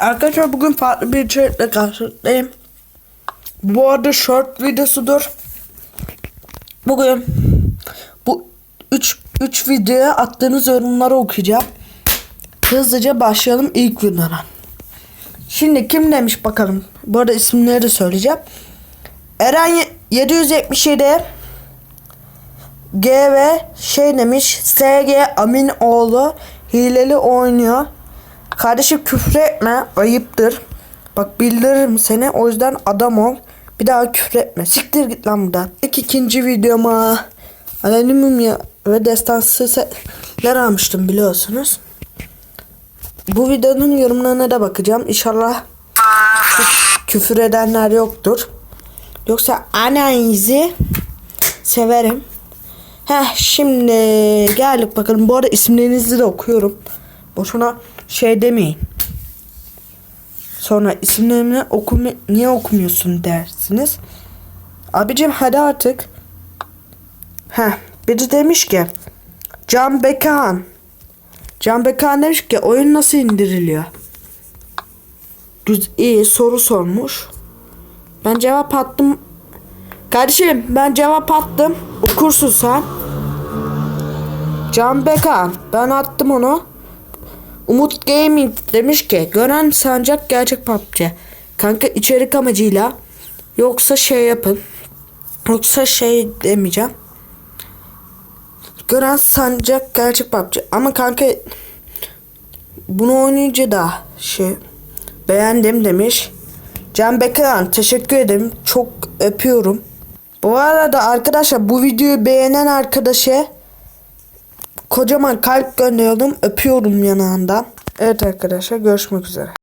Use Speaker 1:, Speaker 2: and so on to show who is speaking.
Speaker 1: Arkadaşlar bugün farklı bir içerikle karşınızdayım. Bu arada short videosudur. Bugün bu 3 3 videoya attığınız yorumları okuyacağım. Hızlıca başlayalım ilk videodan. Şimdi kim demiş bakalım. Bu arada isimleri de söyleyeceğim. Eren ye- 777 G ve şey demiş SG Aminoğlu hileli oynuyor. Kardeşim küfür etme ayıptır. Bak bildiririm seni o yüzden adam ol. Bir daha küfür etme. Siktir git lan buradan. İlk ikinci videoma alüminyum ya ve destansı setler almıştım biliyorsunuz. Bu videonun yorumlarına da bakacağım. İnşallah küf- küfür edenler yoktur. Yoksa anayızı severim. Heh şimdi geldik bakalım. Bu arada isimlerinizi de okuyorum. Boşuna şey demeyin. Sonra isimlerimi okuma niye okumuyorsun dersiniz. Abicim hadi artık. Heh biri demiş ki Can Bekan Can Bekan demiş ki oyun nasıl indiriliyor? Güz iyi soru sormuş. Ben cevap attım. Kardeşim ben cevap attım. Okursun sen. Can Bekan ben attım onu. Umut Gaming demiş ki gören sancak gerçek PUBG. Kanka içerik amacıyla yoksa şey yapın. Yoksa şey demeyeceğim. Gören sancak gerçek PUBG. Ama kanka bunu oynayınca da şey beğendim demiş. Can Bekan teşekkür ederim. Çok öpüyorum. Bu arada arkadaşlar bu videoyu beğenen arkadaşa kocaman kalp gönderiyorum. Öpüyorum yanağından. Evet arkadaşlar görüşmek üzere.